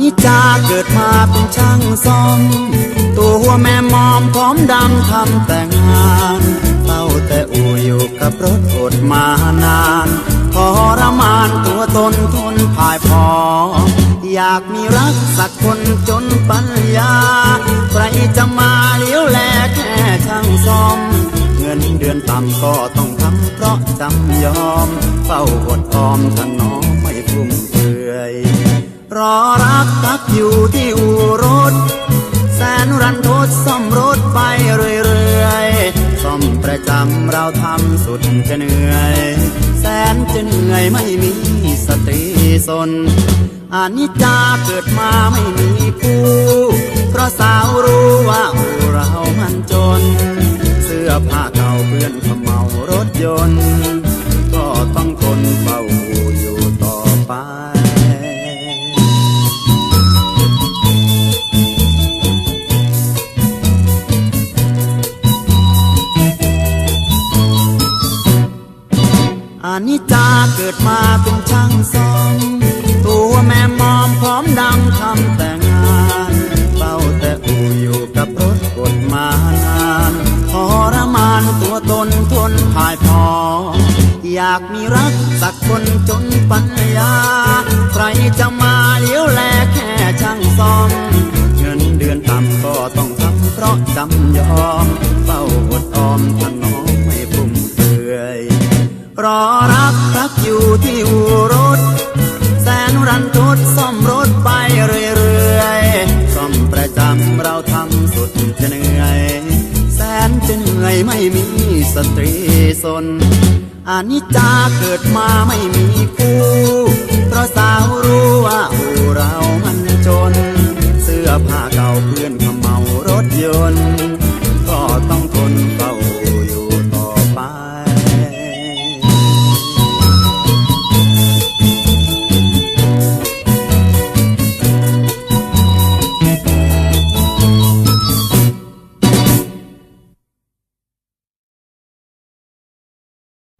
นิจาเกิดมาเป็นช่างซ่อม ตัวหัวแม่มอมพร้อมดำทำแต่งงานเฝ้าแต่อู่อยู่กับรถอดมานานทรมานตัวตนทนพ่ายพอ อยากมีรักสักคนจนปัญญา ใครจะมาเลี้ยวแลแค่ช่างซ่อม เงินเดือนต่ำก็ต้องทำเพราะจำยอมเฝ้าอดออมถ้าน้อ รอรักพักอยู่ที่อู่รถ แสนรันทดซ่อมรถไปเรื่อยๆซ่อมประจำเราทำสุดจะเหนื่อย แสนจะเหนื่อยไม่มีสติสนอานิจจาเกิดมาไม่มีคู่เพราะสาวรู้ว่าอู่เรามันจน เสื้อผ้า นิจาเกิดมาเป็นช่างซ่อมตัวแม่มอมพร้อมดังทำแต่งานเฝ้าแต่อู่อยู่กับรถกดมานานทรมานตัวตนทนพ่ายพอ อยากมีรักสักคนจนปัญญา ใครจะมาเลี้ยวแลแค่ช่างซ่อมเงินเดือนต่ำก็ต้องทำเพราะจำยอมเฝ้าอดออมถนองไม่ฟุ่มเฟือยรอ รักรักอยู่ที่อู่รถ แสนรันทดซ่อมรถไปเรื่อยๆซ่อมประจำเราทำสุดจะเหนื่อย แสนจะเหนื่อยไม่มีสตรีสนอานิจจาเกิดมาไม่มีคู่ เพราะสาวรู้ว่าอู่เรา